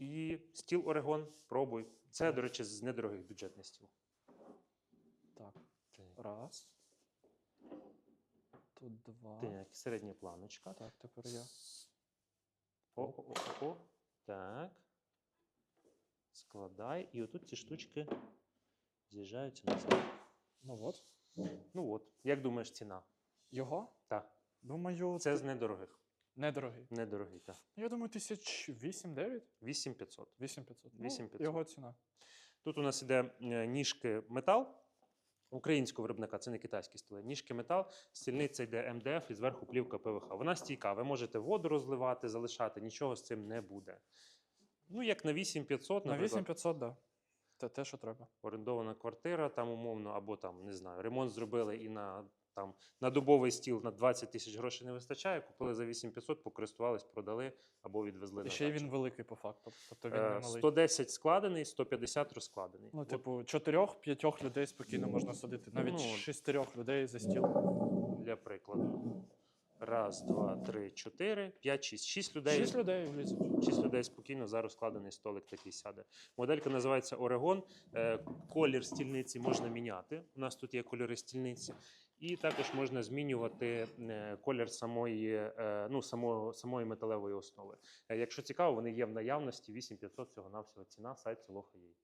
І стіл Орегон, пробуй. Це, до речі, з недорогих бюджетних стіл. Так, раз. Тут два. Так, середня планочка. Так, тепер я. О, о, о, о, о. Так. Складай. І отут ці штучки з'їжджаються назад. Ну от. Ну от, як думаєш, ціна? Його? Так. Думаю, Це ти- з недорогих. Недорогий. Недорогий, так. Я думаю, тисяч вісім-дев'ять? 8500. 8500. 8500. Ну, його ціна. Тут у нас іде е, ніжки метал. Українського виробника, це не китайські столи. Ніжки метал, стільниця йде МДФ і зверху плівка ПВХ. Вона стійка. Ви можете воду розливати, залишати, нічого з цим не буде. Ну, як на 8500, На 8500, так. Да. Це те, що треба. орендована квартира, там умовно, або там, не знаю, ремонт зробили і на, там, на дубовий стіл на 20 тисяч грошей не вистачає. Купили за 8500, покористувались, продали або відвезли І на ще й він великий по факту. Тобто він Е, не малий. 110 складений, 150 розкладений. Ну, типу, чотирьох-п'ятьох людей спокійно можна садити. Навіть Ну, людей за стіл. для прикладу. Раз, два, три, чотири, п'ять, шість. Шість людей. Шість людей влізуть. Шість людей спокійно за розкладений столик такий сяде. Моделька називається Орегон. Е, Колір стільниці можна міняти. У нас тут є кольори стільниці. І також можна змінювати е, колір самої, е, ну, самої, самої металевої основи. Е, Якщо цікаво, вони є в наявності 8500 всього навсього ціна, сайт Солоха є.